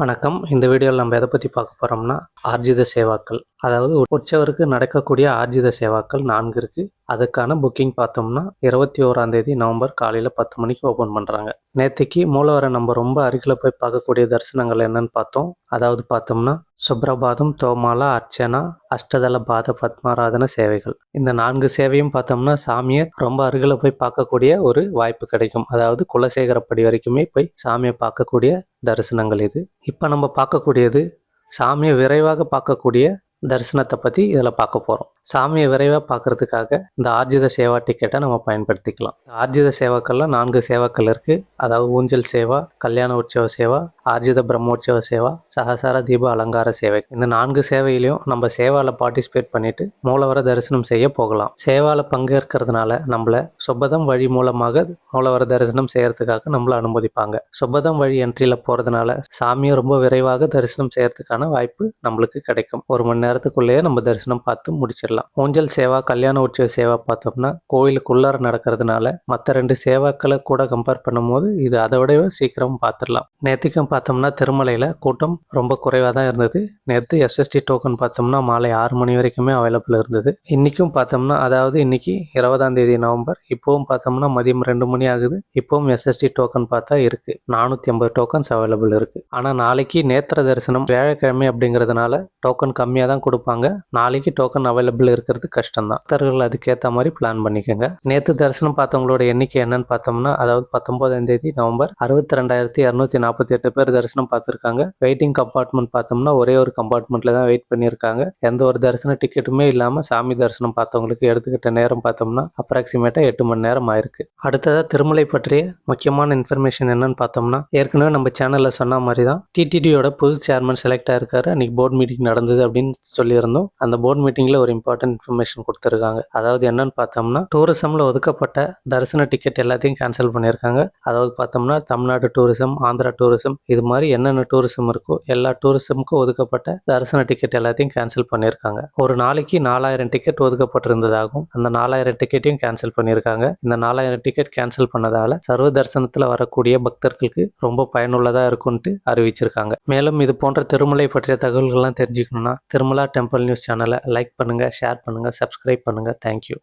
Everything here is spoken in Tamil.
வணக்கம். இந்த வீடியோவில் நம்ம எதை பற்றி பார்க்க போகிறோம்னா ஆர்ஜித சேவாக்கள். அதாவது உற்சவருக்கு நடக்கக்கூடிய ஆர்ஜித சேவாக்கள் நான்கு இருக்குது அதுக்கான புக்கிங் பார்த்தோம்னா இருபத்தி ஓராம் தேதி நவம்பர் காலையில் பத்து மணிக்கு ஓப்பன் பண்ணுறாங்க நேற்றுக்கு மூலவரை நம்ம ரொம்ப அருகில் போய் பார்க்கக்கூடிய தரிசனங்கள் என்னன்னு பார்த்தோம். அதாவது பார்த்தோம்னா சுப்ரபாதம் தோமாலா அர்ச்சனா அஷ்டதள பாத பத்மாராதன சேவைகள். இந்த நான்கு சேவையும் பார்த்தோம்னா சாமியை ரொம்ப அருகில் போய் பார்க்கக்கூடிய ஒரு வாய்ப்பு கிடைக்கும். அதாவது குலசேகரப்படி வரைக்குமே போய் சாமியை பார்க்கக்கூடிய தரிசனங்கள் இது. இப்போ நம்ம பார்க்கக்கூடியது சாமியை விரைவாக பார்க்கக்கூடிய தரிசனத்தை பற்றி இதில் பார்க்க போகிறோம் சாமியை விரைவாக பார்க்கறதுக்காக இந்த ஆர்ஜித சேவா டிக்கெட்டை நம்ம பயன்படுத்திக்கலாம். ஆர்ஜித சேவாக்கள்லாம் நான்கு சேவாக்கள் இருக்குது அதாவது ஊஞ்சல் சேவா கல்யாண உற்சவ சேவா ஆர்ஜித பிரம்மோற்சவ சேவா சகசார தீப அலங்கார சேவை. இந்த நான்கு சேவையிலையும் நம்ம சேவாவில் பார்ட்டிசிபேட் பண்ணிட்டு மூலவர தரிசனம் செய்ய போகலாம். சேவாவில் பங்கேற்கிறதுனால நம்மள சொபதம் வழி மூலமாக மூலவர தரிசனம் செய்யறதுக்காக நம்மளை அனுமதிப்பாங்க. சொபதம் வழி என்ட்ரியில் போகிறதுனால சாமியை ரொம்ப விரைவாக தரிசனம் செய்யறதுக்கான வாய்ப்பு நம்மளுக்கு கிடைக்கும். ஒரு மணி நேரத்துக்குள்ளேயே நம்ம தரிசனம் பார்த்து முடிச்சிடலாம். ஊஞ்சல் சேவா கல்யாண உற்சவ சேவா பார்த்தோம்னா கோயிலுக்குள்ளார நடக்கிறதுனால மற்ற ரெண்டு சேவாக்களை கூட கம்பேர் பண்ணும்போது இது அதை விட சீக்கிரம் பார்த்துடலாம். நேற்றுக்கும் பார்த்தோம்னா திருமலையில் கூட்டம் ரொம்ப குறைவாக தான் இருந்தது. நேற்று எஸ்எஸ்டி டோக்கன் பார்த்தோம்னா மாலை ஆறு மணி வரைக்குமே அவைலபிள் இருந்தது. இன்றைக்கும் பார்த்தோம்னா அதாவது இன்னைக்கு இருபதாம் தேதி நவம்பர் இப்போவும் பார்த்தோம்னா மதியம் ரெண்டு மணி ஆகுது. இப்போவும் எஸ்எஸ்டி டோக்கன் பார்த்தா இருக்குது நானூற்றி ஐம்பது டோக்கன்ஸ் அவைலபிள் இருக்குது ஆனால் நாளைக்கு நேத்திர தரிசனம் வியாழக்கிழமை அப்படிங்கிறதுனால டோக்கன் கம்மியாக தான் கொடுப்பாங்க. நாளைக்கு டோக்கன் அவைலபிள் இருக்கிறது கஷ்டம் தான் பக்தர்கள் அதுக்கேற்ற மாதிரி பிளான் பண்ணிக்கோங்க. நேற்று தரிசனம் பார்த்தவங்களோட எண்ணிக்கை என்னன்னு பார்த்தோம்னா அதாவது பத்தொன்பதாம் தேதி நவம்பர் அறுபத்தி ரெண்டாயிரத்தி இரநூத்தி நாற்பத்தி எட்டு பேர் தரிசனம் பார்த்துருக்காங்க. வெயிட்டிங் கம்பார்ட்மெண்ட் பார்த்தோம்னா ஒரே ஒரு கம்பார்ட்மெண்ட்ல தான் வெயிட் பண்ணியிருக்காங்க. எந்த ஒரு தரிசன டிக்கெட்டுமே இல்லாமல் சாமி தரிசனம் பார்த்தவங்களுக்கு எடுத்துக்கிட்ட நேரம் பார்த்தோம்னா அப்ராக்சிமேட்டாக எட்டு மணி நேரம் ஆயிருக்கு. அடுத்ததாக திருமலை பற்றிய முக்கியமான இன்ஃபர்மேஷன் என்னன்னு பார்த்தோம்னா ஏற்கனவே நம்ம சேனலில் சொன்ன மாதிரி தான் டிடிடியோட புது சேர்மன் செலக்ட் ஆயிருக்காரு. அன்னைக்கு போர்டு மீட்டிங் நடந்தது அப்படின்னு சொல்லியிருந்தோம். அந்த போர்டு மீட்டிங்கில் ஒரு இம்பார்ட்டன்ட் இன்ஃபர்மேஷன் கொடுத்துருக்காங்க. அதாவது என்னன்னு பார்த்தோம்னா டூரிசமில் ஒதுக்கப்பட்ட தரிசன டிக்கெட் எல்லாத்தையும் கேன்சல் பண்ணியிருக்காங்க. அதாவது பார்த்தோம்னா தமிழ்நாடு டூரிசம் ஆந்திரா டூரிசம் இது மாதிரி என்னென்ன டூரிசம் இருக்கோ எல்லா டூரிசமுக்கும் ஒதுக்கப்பட்ட தரிசன டிக்கெட் எல்லாத்தையும் கேன்சல் பண்ணியிருக்காங்க. ஒரு நாளைக்கு நாலாயிரம் டிக்கெட் ஒதுக்கப்பட்டிருந்ததாகவும் அந்த நாலாயிரம் டிக்கெட்டையும் கேன்சல் பண்ணியிருக்காங்க. இந்த நாலாயிரம் டிக்கெட் கேன்சல் பண்ணதால சர்வ தரிசனத்தில் வரக்கூடிய பக்தர்களுக்கு ரொம்ப பயனுள்ளதாக இருக்கும்ட்டு அறிவிச்சிருக்காங்க. மேலும் இது போன்ற திருமலை பற்றிய தகவல்கள்லாம் தெரிஞ்சுக்கணும்னா திருமலை டெம்பிள் நியூஸ் சேனலை லைக் பண்ணுங்கள் ஷேர் பண்ணுங்கள் சப்ஸ்கிரைப் பண்ணுங்கள் தேங்க்யூ